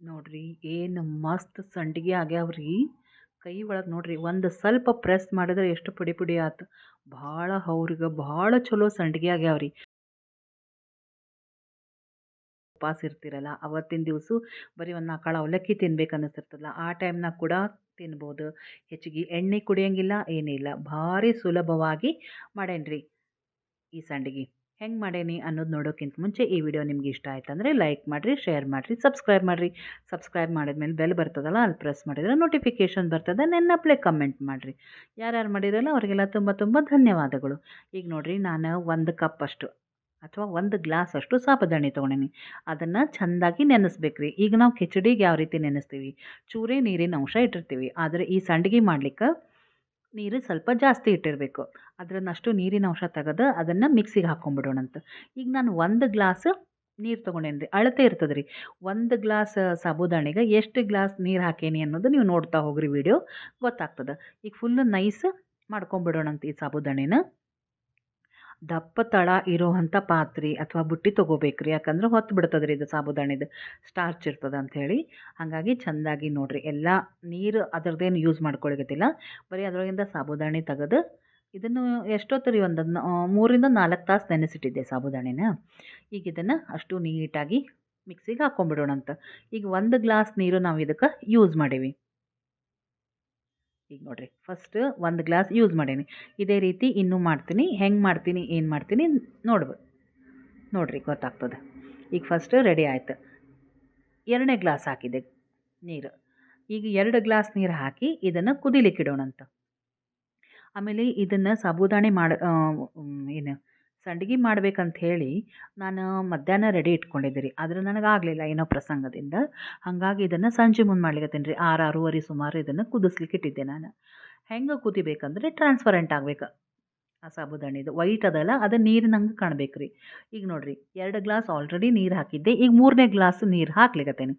ನೋಡ್ರಿ, ಏನು ಮಸ್ತ್ ಸಂಡಿಗೆ ಆಗ್ಯಾವ್ರಿ. ಕೈ ಒಳಗೆ ನೋಡ್ರಿ, ಒಂದು ಸ್ವಲ್ಪ ಪ್ರೆಸ್ ಮಾಡಿದ್ರೆ ಎಷ್ಟು ಪುಡಿ ಪುಡಿ ಆತು. ಭಾಳ ಅವ್ರಿಗೆ ಭಾಳ ಚಲೋ ಸಂಡಿಗೆ ಆಗ್ಯಾವ್ರಿ. ಉಪವಾಸ ಇರ್ತಿರಲ್ಲ, ಅವತ್ತಿನ ದಿವಸ ಬರೀ ಒಂದು ನಾಲ್ಕಾಳು ಅವಲಕ್ಕಿ ತಿನ್ಬೇಕು ಅನ್ನಿಸ್ತಿರ್ತದಲ್ಲ ಆ ಟೈಮ್ನಾಗ ಕೂಡ ತಿನ್ಬೋದು. ಹೆಚ್ಚಿಗೆ ಎಣ್ಣೆ ಕುಡಿಯೋಂಗಿಲ್ಲ, ಏನಿಲ್ಲ. ಭಾರಿ ಸುಲಭವಾಗಿ ಮಾಡೇನ್ರಿ ಈ ಸಂಡಿಗೆ. ಹೆಂಗೆ ಮಾಡೇನಿ ಅನ್ನೋದು ನೋಡೋಕ್ಕಿಂತ ಮುಂಚೆ ಈ ವಿಡಿಯೋ ನಿಮ್ಗೆ ಇಷ್ಟ ಆಯ್ತಂದರೆ ಲೈಕ್ ಮಾಡಿರಿ ಶೇರ್ ಮಾಡಿರಿ ಸಬ್ಸ್ಕ್ರೈಬ್ ಮಾಡಿರಿ. ಸಬ್ಸ್ಕ್ರೈಬ್ ಮಾಡಿದ್ಮೇಲೆ ಬೆಲ್ ಬರ್ತದಲ್ಲ, ಅಲ್ಲಿ ಪ್ರೆಸ್ ಮಾಡಿದ್ರೆ ನೋಟಿಫಿಕೇಷನ್ ಬರ್ತದೆ ನೆನ್ನಪ್ಲೆ ಕಮೆಂಟ್ ಮಾಡಿರಿ. ಯಾರ್ಯಾರು ಮಾಡಿರಲ್ಲ ಅವರಿಗೆಲ್ಲ ತುಂಬ ತುಂಬ ಧನ್ಯವಾದಗಳು. ಈಗ ನೋಡಿರಿ ನಾನು ಒಂದು ಕಪ್ ಅಷ್ಟು ಅಥವಾ ಒಂದು ಗ್ಲಾಸ್ ಅಷ್ಟು ಸಾಬುದಾಣಿ ತೊಗೊಂಡೀನಿ. ಅದನ್ನು ಚೆಂದಾಗಿ ನೆನೆಸ್ಬೇಕು ರೀ ಈಗ ನಾವು ಕಿಚಡಿಗೆ ಯಾವ ರೀತಿ ನೆನೆಸ್ತೀವಿ? ಚೂರೇ ನೀರಿನ ಅಂಶ ಇಟ್ಟಿರ್ತೀವಿ. ಆದರೆ ಈ ಸಂಡಿಗೆ ಮಾಡ್ಲಿಕ್ಕೆ ನೀರು ಸ್ವಲ್ಪ ಜಾಸ್ತಿ ಇಟ್ಟಿರಬೇಕು. ಅದರನ್ನಷ್ಟು ನೀರಿನ ಅಂಶ ತೆಗೆದು ಅದನ್ನು ಮಿಕ್ಸಿಗೆ ಹಾಕ್ಕೊಂಬಿಡೋಣಂತ ಈಗ ನಾನು ಒಂದು ಗ್ಲಾಸ್ ನೀರು ತೊಗೊಂಡೇನಿ ರೀ ಅಳತೆ ಇರ್ತದೆ ರೀ ಒಂದು ಗ್ಲಾಸ್ ಸಾಬುದಾಣಿಗೆ ಎಷ್ಟು ಗ್ಲಾಸ್ ನೀರು ಹಾಕೇನಿ ಅನ್ನೋದು ನೀವು ನೋಡ್ತಾ ಹೋಗ್ರಿ ವಿಡಿಯೋ ಗೊತ್ತಾಗ್ತದೆ. ಈಗ ಫುಲ್ಲು ನೈಸ್ ಮಾಡ್ಕೊಂಬಿಡೋಣಂತ ಈ ಸಾಬುದಾಣಿನ. ದಪ್ಪ ತಳ ಇರೋವಂಥ ಪಾತ್ರೆ ಅಥವಾ ಬುಟ್ಟಿ ತೊಗೋಬೇಕು ಯಾಕಂದ್ರೆ ಹೊತ್ತು ಬಿಡ್ತದೆ ರೀ ಇದು ಸಾಬುದಾಣಿದು. ಸ್ಟಾರ್ಚ್ ಇರ್ತದೆ ಅಂಥೇಳಿ ಹಾಗಾಗಿ ಚೆಂದಾಗಿ ನೋಡಿರಿ. ಎಲ್ಲ ನೀರು ಅದರದ್ದೇನು ಯೂಸ್ ಮಾಡ್ಕೊಳಗತ್ತಿಲ್ಲ ಬರೀ ಅದರೊಳಗಿಂದ ಸಾಬುದಾಣಿ ತೆಗೆದು ಇದನ್ನು ಎಷ್ಟೊತ್ತು ರೀ ಒಂದು ಮೂರಿಂದ ನಾಲ್ಕು ತಾಸು ನೆನೆಸಿಟ್ಟಿದ್ದೆ ಸಾಬುದಾಣಿನ. ಈಗ ಇದನ್ನು ಅಷ್ಟು ನೀಟಾಗಿ ಮಿಕ್ಸಿಗೆ ಹಾಕ್ಕೊಂಬಿಡೋಣಂತ ಈಗ ಒಂದು ಗ್ಲಾಸ್ ನೀರು ನಾವು ಇದಕ್ಕೆ ಯೂಸ್ ಮಾಡೀವಿ. ಈಗ ನೋಡಿರಿ ಫಸ್ಟ್ ಒಂದು ಗ್ಲಾಸ್ ಯೂಸ್ ಮಾಡೀನಿ. ಇದೇ ರೀತಿ ಇನ್ನೂ ಮಾಡ್ತೀನಿ, ಹೆಂಗೆ ಮಾಡ್ತೀನಿ, ಏನು ಮಾಡ್ತೀನಿ ನೋಡ್ಬೋದು ನೋಡ್ರಿ, ಗೊತ್ತಾಗ್ತದೆ. ಈಗ ಫಸ್ಟ್ ರೆಡಿ ಆಯ್ತು. ಎರಡನೇ ಗ್ಲಾಸ್ ಹಾಕಿದೆ ನೀರು. ಈಗ ಎರಡು ಗ್ಲಾಸ್ ನೀರು ಹಾಕಿ ಇದನ್ನು ಕುದಿಲಿಕ್ಕೆ ಇಡೋಣಂತ. ಆಮೇಲೆ ಇದನ್ನು ಸಾಬುದಾಣಿ ಮಾಡಿ ಏನು ಸಂಡಿಗೆ ಮಾಡ್ಬೇಕಂತ ಹೇಳಿ ನಾನು ಮಧ್ಯಾಹ್ನ ರೆಡಿ ಇಟ್ಕೊಂಡಿದ್ದೆ ರೀ ಆದರೆ ನನಗಾಗಲಿಲ್ಲ ಏನೋ ಪ್ರಸಂಗದಿಂದ. ಹಾಗಾಗಿ ಇದನ್ನು ಸಂಜೆ ಮುಂದೆ ಮಾಡ್ಲಿಕ್ಕತ್ತೀನಿ ರೀ. ಆರು ಆರೂವರೆ ಸುಮಾರು ಇದನ್ನು ಕುದಿಸ್ಲಿಕ್ಕೆ ಇಟ್ಟಿದ್ದೆ ನಾನು. ಹೆಂಗೆ ಕುದಿಬೇಕಂದ್ರೆ ಟ್ರಾನ್ಸ್ಪರೆಂಟ್ ಆಗ್ಬೇಕು. ಆ ಸಾಬುದಾಣಿದು ವೈಟ್ ಅದಲ್ಲ, ಅದು ನೀರಿನಂಗೆ ಕಾಣ್ಬೇಕು ರೀ ಈಗ ನೋಡಿರಿ, ಎರಡು ಗ್ಲಾಸ್ ಆಲ್ರೆಡಿ ನೀರು ಹಾಕಿದ್ದೆ. ಈಗ ಮೂರನೇ ಗ್ಲಾಸ್ ನೀರು ಹಾಕ್ಲಿಕ್ಕತ್ತೇನೆ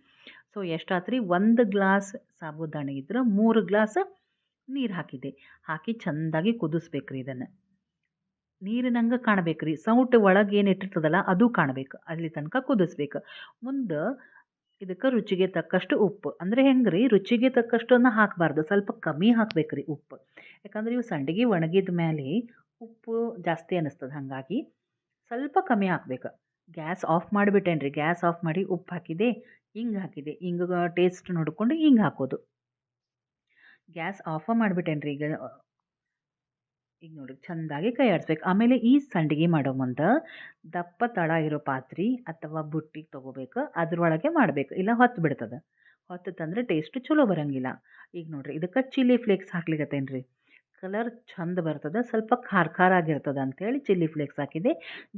ಸೊ ಎಷ್ಟಾತ್ರಿ? ಒಂದು ಗ್ಲಾಸ್ ಸಾಬುದಾಣಿ ಇದ್ರೆ ಮೂರು ಗ್ಲಾಸ್ ನೀರು ಹಾಕಿದ್ದೆ. ಹಾಕಿ ಚೆಂದಾಗಿ ಕುದಿಸ್ಬೇಕು ರೀ ಇದನ್ನು. ನೀರಿನಂಗೆ ಕಾಣ್ಬೇಕು ರೀ ಸೌಟ್ ಒಳಗೆ ಏನು ಇಟ್ಟಿರ್ತದಲ್ಲ ಅದು ಕಾಣಬೇಕು. ಅಲ್ಲಿ ತನಕ ಕುದಿಸ್ಬೇಕು. ಮುಂದೆ ಇದಕ್ಕೆ ರುಚಿಗೆ ತಕ್ಕಷ್ಟು ಉಪ್ಪು. ಅಂದರೆ ಹೆಂಗೆ ರೀ ರುಚಿಗೆ ತಕ್ಕಷ್ಟನ್ನು ಹಾಕಬಾರ್ದು. ಸ್ವಲ್ಪ ಕಮ್ಮಿ ಹಾಕ್ಬೇಕು ರೀ ಉಪ್ಪು. ಯಾಕಂದ್ರೆ ಇವು ಸಂಡಿಗೆ, ಒಣಗಿದ ಮೇಲೆ ಉಪ್ಪು ಜಾಸ್ತಿ ಅನ್ನಿಸ್ತದೆ ಹಾಗಾಗಿ ಸ್ವಲ್ಪ ಕಮ್ಮಿ ಹಾಕ್ಬೇಕು. ಗ್ಯಾಸ್ ಆಫ್ ಮಾಡಿಬಿಟ್ಟೇನೆ ರೀ ಗ್ಯಾಸ್ ಆಫ್ ಮಾಡಿ ಉಪ್ಪು ಹಾಕಿದೆ, ಹಿಂಗೆ ಹಾಕಿದೆ. ಹಿಂಗೆ ಟೇಸ್ಟ್ ನೋಡಿಕೊಂಡು ಹಿಂಗೆ ಹಾಕೋದು. ಗ್ಯಾಸ್ ಆಫ ಮಾಡಿಬಿಟ್ಟೇನೆ ರೀ ಈಗ. ಈಗ ನೋಡಿ, ಚೆಂದಾಗಿ ಕೈ ಆಡಿಸ್ಬೇಕು. ಆಮೇಲೆ ಈ ಸಂಡಿಗೆ ಮಾಡೋ ಮುಂದೆ ದಪ್ಪ ತಳ ಇರೋ ಪಾತ್ರೆ ಅಥವಾ ಬುಟ್ಟಿ ತೊಗೋಬೇಕು. ಅದ್ರೊಳಗೆ ಮಾಡಬೇಕು. ಇಲ್ಲ ಹೊತ್ತು ಬಿಡ್ತದೆ. ಹೊತ್ತು ತಂದರೆ ಟೇಸ್ಟ್ ಚಲೋ ಬರೋಂಗಿಲ್ಲ. ಈಗ ನೋಡಿರಿ, ಇದಕ್ಕೆ ಚಿಲ್ಲಿ ಫ್ಲೇಕ್ಸ್ ಹಾಕ್ಲಿಕ್ಕತ್ತೇನು ರೀ ಕಲರ್ ಚಂದ ಬರ್ತದೆ. ಸ್ವಲ್ಪ ಖಾರ ಖಾರ ಆಗಿರ್ತದೆ ಅಂಥೇಳಿ ಚಿಲ್ಲಿ ಫ್ಲೇಕ್ಸ್ ಹಾಕಿದೆ,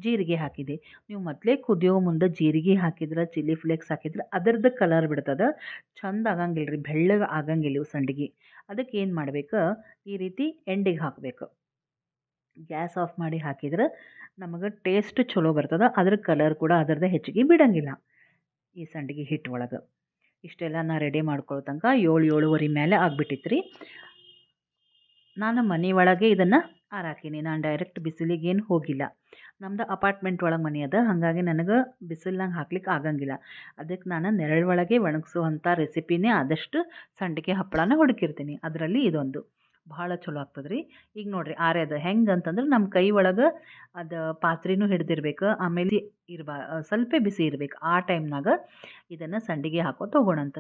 ಜೀರಿಗೆ ಹಾಕಿದೆ. ನೀವು ಮೊದಲೇ ಕುದಿಯೋ ಮುಂದೆ ಜೀರಿಗೆ ಹಾಕಿದ್ರೆ ಚಿಲ್ಲಿ ಫ್ಲೇಕ್ಸ್ ಹಾಕಿದ್ರೆ ಅದರದ್ದು ಕಲರ್ ಬಿಡ್ತದೆ. ಚಂದ ಆಗಂಗಿಲ್ಲ ರೀ ಬೆಳ್ಳಗೆ ಆಗಂಗಿಲ್ಲ ಸಂಡಿಗೆ. ಅದಕ್ಕೆ ಏನು ಮಾಡ್ಬೇಕು? ಈ ರೀತಿ ಎಂಡಿಗೆ ಹಾಕಬೇಕು. ಗ್ಯಾಸ್ ಆಫ್ ಮಾಡಿ ಹಾಕಿದ್ರೆ ನಮಗೆ ಟೇಸ್ಟ್ ಚಲೋ ಬರ್ತದೆ. ಅದ್ರ ಕಲರ್ ಕೂಡ ಅದರದ್ದು ಹೆಚ್ಚಿಗೆ ಬಿಡೋಂಗಿಲ್ಲ. ಈ ಸಂಡಿಗೆ ಹಿಟ್ಟು ಒಳಗೆ. ಇಷ್ಟೆಲ್ಲ ನಾ ರೆಡಿ ಮಾಡ್ಕೊಳ್ಳೋ ತನಕ ಏಳು ಏಳುವರೆ ಮೇಲೆ ಆಗಿಬಿಟ್ಟಿತ್ತು ನಾನು ಮನೆ ಒಳಗೆ ಇದನ್ನು ಆರಾಕೀನಿ ನಾನು ಡೈರೆಕ್ಟ್ ಬಿಸಿಲಿಗೆ ಏನು ಹೋಗಿಲ್ಲ. ನಮ್ದು ಅಪಾರ್ಟ್ಮೆಂಟ್ ಒಳಗೆ ಮನೆ ಅದ. ಹಾಗಾಗಿ ನನಗೆ ಬಿಸಿಲ್ನಾಗ ಹಾಕ್ಲಿಕ್ಕೆ ಆಗಂಗಿಲ್ಲ. ಅದಕ್ಕೆ ನಾನು ನೆರಳು ಒಳಗೆ ಒಣಗಿಸುವಂಥ ರೆಸಿಪಿನೇ ಆದಷ್ಟು ಸಂಡಿಗೆ ಹಪ್ಪಳನ ಹುಡುಕಿರ್ತೀನಿ. ಅದರಲ್ಲಿ ಇದೊಂದು. ಭಾಳ ಚಲೋ ಆಗ್ತದೆ ರೀ ಈಗ ನೋಡಿರಿ ಆರ್ಯದ ಹೆಂಗೆ ಅಂತಂದ್ರೆ ನಮ್ಮ ಕೈ ಒಳಗೆ ಅದು ಪಾತ್ರೆನೂ ಹಿಡ್ದಿರ್ಬೇಕು, ಆಮೇಲೆ ಇರ್ಬಾ ಸ್ವಲ್ಪ ಬಿಸಿ ಇರ್ಬೇಕು. ಆ ಟೈಮ್ನಾಗ ಇದನ್ನು ಸಂಡಿಗೆ ಹಾಕೋತ ಹೋಗೋಣಂತ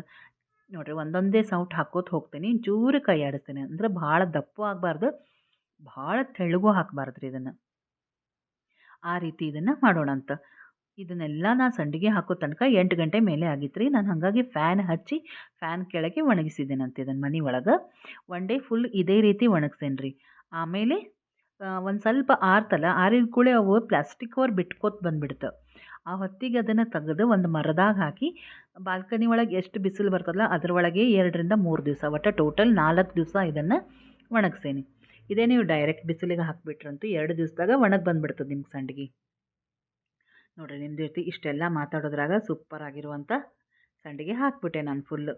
ನೋಡಿರಿ ಒಂದೊಂದೇ ಸೌಟ್ ಹಾಕೋತ ಹೋಗ್ತೀನಿ, ಚೂರು ಕೈ ಆಡಿಸ್ತೀನಿ ಅಂದ್ರೆ ಭಾಳ ದಪ್ಪ ಆಗಬಾರ್ದು, ಭಾಳ ತೆಳ್ಳಗೂ ಹಾಕಬಾರ್ದು ರೀ ಇದನ್ನು. ಆ ರೀತಿ ಇದನ್ನು ಮಾಡೋಣಂತ. ಇದನ್ನೆಲ್ಲ ನಾನು ಸಂಡಿಗೆ ಹಾಕೋ ತನಕ ಎಂಟು ಗಂಟೆ ಮೇಲೆ ಆಗಿತ್ತು ರೀ ನಾನು ಹಾಗಾಗಿ ಫ್ಯಾನ್ ಹಚ್ಚಿ ಫ್ಯಾನ್ ಕೆಳಗೆ ಒಣಗಿಸಿದ್ದೇನಂತೆ ಇದನ್ನು ಮನೆ ಒಳಗೆ. ಒನ್ ಡೇ ಫುಲ್ ಇದೇ ರೀತಿ ಒಣಗಿಸ್ತೇನೆ ರೀ ಆಮೇಲೆ ಒಂದು ಸ್ವಲ್ಪ ಆರ್ತಲ್ಲ, ಆರಿದ ಕೂಳೆ ಅವು ಪ್ಲಾಸ್ಟಿಕ್ ಕವರ್ ಬಿಟ್ಕೋತ ಬಂದುಬಿಡ್ತು. ಆ ಹೊತ್ತಿಗೆ ಅದನ್ನು ತೆಗೆದು ಒಂದು ಮರದಾಗ ಹಾಕಿ ಬಾಲ್ಕನಿ ಒಳಗೆ ಎಷ್ಟು ಬಿಸಿಲು ಬರ್ತದಲ್ಲ ಅದರೊಳಗೆ ಎರಡರಿಂದ ಮೂರು ದಿವಸ, ಒಟ್ಟು ಟೋಟಲ್ ನಾಲ್ಕು ದಿವಸ ಇದನ್ನು ಒಣಗಿಸೇನಿ. ಇದೇ ನೀವು ಡೈರೆಕ್ಟ್ ಬಿಸಿಲಿಗೆ ಹಾಕಿಬಿಟ್ರಂತೂ ಎರಡು ದಿವಸದಾಗ ಒಣಗಿ ಬಂದುಬಿಡ್ತದೆ ನಿಮ್ಗೆ ಸಂಡಿಗೆ. ನೋಡಿರಿ ನಿಮ್ಮ ಜೊತೆ ಇಷ್ಟೆಲ್ಲ ಮಾತಾಡೋದ್ರಾಗ ಸೂಪರ್ ಆಗಿರುವಂಥ ಸಂಡಿಗೆ ಹಾಕ್ಬಿಟ್ಟೆ ನಾನು ಫುಲ್ಲು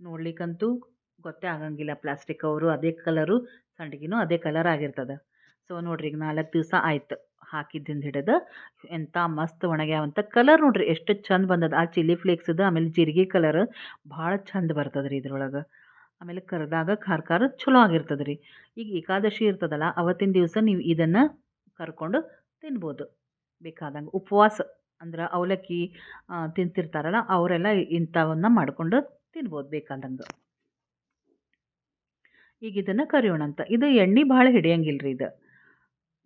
ನೋಡ್ಲಿಕ್ಕಂತೂ ಗೊತ್ತೇ ಆಗಂಗಿಲ್ಲ ಪ್ಲಾಸ್ಟಿಕ್ ಅವರು, ಅದೇ ಕಲರು ಸಂಡಿಗೆನೂ ಅದೇ ಕಲರ್ ಆಗಿರ್ತದೆ. ಸೊ ನೋಡ್ರಿ ಈಗ ನಾಲ್ಕು ದಿವಸ ಆಯ್ತು ಹಾಕಿದ್ದಿಂದ ಹಿಡಿದು ಎಂಥ ಮಸ್ತ್ ಒಣಗ್ಯಾವಂತ ಕಲರ್ ನೋಡ್ರಿ, ಎಷ್ಟು ಚಂದ ಬಂದದ. ಆ ಚಿಲ್ಲಿ ಫ್ಲೇಕ್ಸ್ದು ಆಮೇಲೆ ಜೀರಿಗೆ ಕಲರ್ ಭಾಳ ಚಂದ ಬರ್ತದ್ರಿ ಇದ್ರೊಳಗೆ. ಆಮೇಲೆ ಕರೆದಾಗ ಖಾರ ಖಾರ ಚಲೋ ಆಗಿರ್ತದೆ ರೀ ಈಗ ಏಕಾದಶಿ ಇರ್ತದಲ್ಲ, ಅವತ್ತಿನ ದಿವಸ ನೀವು ಇದನ್ನು ಕರ್ಕೊಂಡು ತಿನ್ಬೋದು. ಬೇಕಾದಂಗೆ ಉಪವಾಸ ಅಂದ್ರೆ ಅವಲಕ್ಕಿ ತಿಂತಿರ್ತಾರಲ್ಲ ಅವರೆಲ್ಲ ಇಂಥವನ್ನ ಮಾಡ್ಕೊಂಡು ತಿನ್ಬೋದು ಬೇಕಾದಂಗೆ. ಈಗ ಇದನ್ನು ಕರಿಯೋಣ ಅಂತ. ಇದು ಎಣ್ಣೆ ಭಾಳ ಹಿಡಿಯಂಗಿಲ್ಲ ರೀ ಇದು.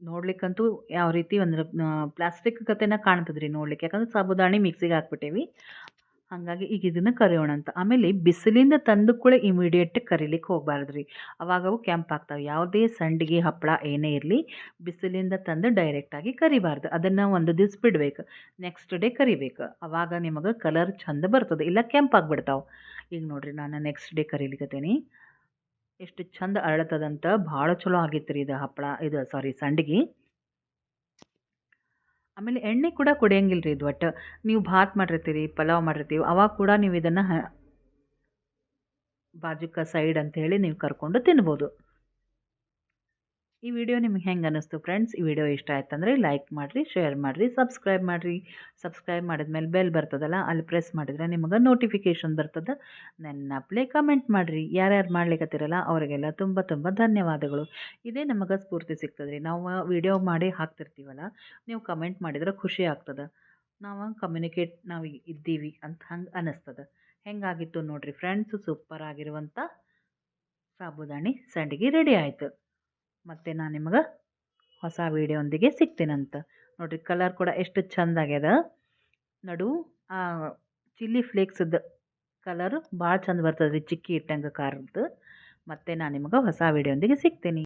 ನೋಡ್ಲಿಕ್ಕಂತೂ ಯಾವ ರೀತಿ ಒಂದು ಪ್ಲಾಸ್ಟಿಕ್ ಕತೆನ ಕಾಣ್ತದ್ರಿ ನೋಡ್ಲಿಕ್ಕೆ. ಯಾಕಂದ್ರೆ ಸಾಬುದಾಣಿ ಮಿಕ್ಸಿಗೆ ಹಾಕ್ಬಿಟ್ಟೇವಿ. ಹಾಗಾಗಿ ಈಗ ಇದನ್ನು ಕರಿಯೋಣ ಅಂತ. ಆಮೇಲೆ ಬಿಸಿಲಿಂದ ತಂದು ಕೂಡ ಇಮಿಡಿಯೇಟ್ ಕರಿಲಿಕ್ಕೆ ಹೋಗ್ಬಾರ್ದು ರೀ ಅವಾಗ ಅವು ಕೆಂಪು ಆಗ್ತಾವೆ. ಯಾವುದೇ ಸಂಡಿಗೆ, ಹಪ್ಪಳ ಏನೇ ಇರಲಿ ಬಿಸಿಲಿಂದ ತಂದು ಡೈರೆಕ್ಟಾಗಿ ಕರಿಬಾರ್ದು. ಅದನ್ನು ಒಂದು ದಿವ್ಸ ಬಿಡ್ಬೇಕು. ನೆಕ್ಸ್ಟ್ ಡೇ ಕರಿಬೇಕು. ಅವಾಗ ನಿಮಗೆ ಕಲರ್ ಚಂದ ಬರ್ತದೆ. ಇಲ್ಲ ಕೆಂಪಾಗ್ಬಿಡ್ತಾವೆ ಈಗ ನೋಡಿರಿ ನಾನು ನೆಕ್ಸ್ಟ್ ಡೇ ಕರಿಲಿಕತ್ತೀನಿ. ಎಷ್ಟು ಚಂದ ಅರಳತದಂತ ಭಾಳ ಚಲೋ ಆಗಿತ್ತು ರೀ ಇದು ಹಪ್ಪಳ. ಇದು ಸಾರಿ ಸಂಡಿಗೆ. ಆಮೇಲೆ ಎಣ್ಣೆ ಕೂಡ ಕುಡಿಯಂಗಿಲ್ಲ ರೀ ಇದು ಒಟ್ಟು. ನೀವು ಭಾತ್ ಮಾಡಿರ್ತೀರಿ, ಪಲಾವ್ ಮಾಡಿರ್ತೀವಿ, ಅವಾಗ ಕೂಡ ನೀವು ಇದನ್ನು ಬಾಜುಕ ಸೈಡ್ ಅಂತ ಹೇಳಿ ನೀವು ಕರ್ಕೊಂಡು ತಿನ್ಬೋದು. ಈ ವಿಡಿಯೋ ನಿಮ್ಗೆ ಹೆಂಗೆ ಅನ್ನಿಸ್ತು ಫ್ರೆಂಡ್ಸ್ ಈ ವಿಡಿಯೋ ಇಷ್ಟ ಆಯ್ತಂದ್ರೆ ಲೈಕ್ ಮಾಡಿರಿ ಶೇರ್ ಮಾಡಿರಿ ಸಬ್ಸ್ಕ್ರೈಬ್ ಮಾಡಿರಿ. ಸಬ್ಸ್ಕ್ರೈಬ್ ಮಾಡಿದ್ಮೇಲೆ ಬೆಲ್ ಬರ್ತದಲ್ಲ, ಅಲ್ಲಿ ಪ್ರೆಸ್ ಮಾಡಿದ್ರೆ ನಿಮಗೆ ನೋಟಿಫಿಕೇಶನ್ ಬರ್ತದೆ. ನೆನಪಲೆ ಕಮೆಂಟ್ ಮಾಡಿರಿ. ಯಾರ್ಯಾರು ಮಾಡ್ಲಿಕ್ಕತ್ತಿರಲ್ಲ ಅವರಿಗೆಲ್ಲ ತುಂಬ ತುಂಬ ಧನ್ಯವಾದಗಳು. ಇದೇ ನಮಗೆ ಸ್ಫೂರ್ತಿ ಸಿಗ್ತದೆ ರೀ ನಾವು ವಿಡಿಯೋ ಮಾಡಿ ಹಾಕ್ತಿರ್ತೀವಲ್ಲ, ನೀವು ಕಮೆಂಟ್ ಮಾಡಿದ್ರೆ ಖುಷಿ ಆಗ್ತದೆ. ನಾವು ಕಮ್ಯುನಿಕೇಟ್ ನಾವು ಇದ್ದೀವಿ ಅಂತ ಹಂಗೆ ಅನ್ನಿಸ್ತದೆ. ಹೆಂಗಾಗಿತ್ತು ನೋಡಿರಿ ಫ್ರೆಂಡ್ಸು ಸೂಪರ್ ಆಗಿರುವಂಥ ಸಾಬುದಾಣಿ ಸಂಡಿಗೆ ರೆಡಿ ಆಯಿತು. ಮತ್ತು ನಾನು ನಿಮಗೆ ಹೊಸ ವೀಡಿಯೋಂದಿಗೆ ಸಿಗ್ತೀನಂತ. ನೋಡಿರಿ ಕಲರ್ ಕೂಡ ಎಷ್ಟು ಚಂದ ಆಗ್ಯದ ನಡು ಆ ಚಿಲ್ಲಿ ಫ್ಲೇಕ್ಸದ್ದು ಕಲರ್ ಭಾಳ ಚಂದ ಬರ್ತದೆ ಚಿಕ್ಕಿ ಇಟ್ಟಂಗೆ ಕಾರದ್ದು ಮತ್ತು ನಾನು ನಿಮಗೆ ಹೊಸ ವೀಡಿಯೋಂದಿಗೆ ಸಿಗ್ತೀನಿ.